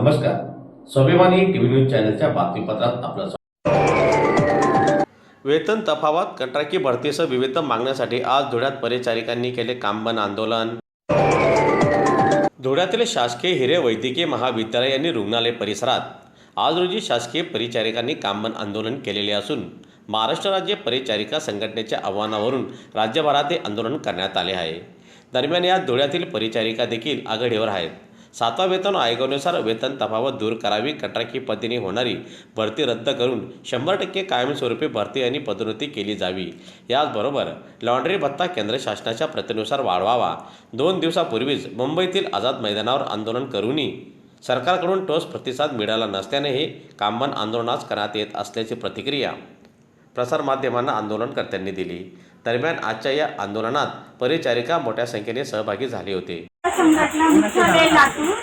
नमस्कार. स्वाभिमानी TV news चॅनलच्या बातमीपत्रात आपलं स्वागत. वेतन तफावत कंत्राटी भरतीसह विविध मागण्यासाठी आज धुळ्यात परिचारिकांनी केले कामबन आंदोलन. धुळ्यातील शासकीय हिरे वैद्यकीय महाविद्यालय आणि रुग्णालय परिसरात आज रोजी शासकीय परिचारिकांनी कामबन आंदोलन केलेले असून महाराष्ट्र राज्य परिचारिका संघटनेच्या आव्हानावरून राज्यभरात हे आंदोलन करण्यात आले आहे. दरम्यान या धुळ्यातील परिचारिका देखील आघाडीवर आहेत. सातवा वेतन आयोगानुसार वेतन तफावत दूर करावी कटाकी पद्धतीने होणारी भरती रद्द करून शंभर टक्के कायमस्वरूपी भरती आणि पदोन्नती केली जावी. याचबरोबर लॉन्ड्री भत्ता केंद्र शासनाच्या प्रतीनुसार वाढवावा. दोन दिवसापूर्वीच मुंबईतील आझाद मैदानावर आंदोलन करूनही सरकारकडून ठोस प्रतिसाद मिळाला नसल्याने हे कामबन आंदोलनास करण्यात येत असल्याची प्रतिक्रिया प्रसारमाध्यमांना आंदोलनकर्त्यांनी दिली. दरम्यान आजच्या या आंदोलनात परिचारिका मोठ्या संख्येने सहभागी झाले होते. संघटना मुख्यालय लातूर.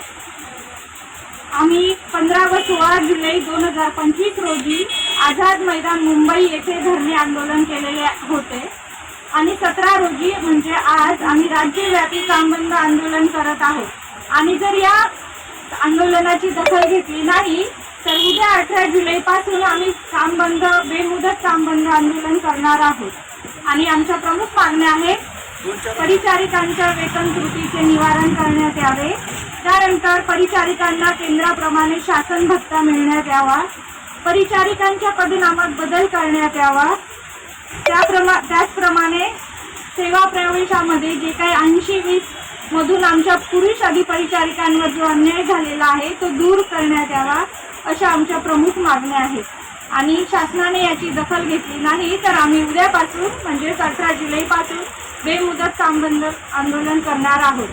आम्ही पंधरा व सोळा जुलै दोन हजार पंचवीस रोजी आझाद मैदान मुंबई येथे धरणे आंदोलन केलेले होते. आणि सतरा रोजी म्हणजे आज आम्ही राज्यव्यापी कामबंद आंदोलन करत आहोत. आणि जर या आंदोलनाची दखल घेतली नाही तर उद्या अठरा जुलैपासून आम्ही कामबंद बेमुदत कामबंद आंदोलन करणार आहोत. आणि आमच्या प्रमुख मागण्या आहेत परिचारिकांच्या वेतन त्रुटीचे निवारण करण्यात यावे. त्यानंतर परिचारिकांना केंद्राप्रमाणे शासन भत्ता मिळण्यात यावा. परिचारिकांच्या पदनामात बदल करण्यात यावा. त्याप्रमा त्याचप्रमाणे सेवा प्रवेशामध्ये जे काही ऐंशी वीस मधून आमच्या पुरुष अधिपरिचारिकांवर जो अन्याय झालेला आहे तो दूर करण्यात यावा अशा आमच्या प्रमुख मागण्या आहेत. आणि शासनाने याची दखल घेतली नाही तर आम्ही उद्यापासून म्हणजेच अठरा जुलैपासून बेमुदत कामबंद आंदोलन करणार आहोत.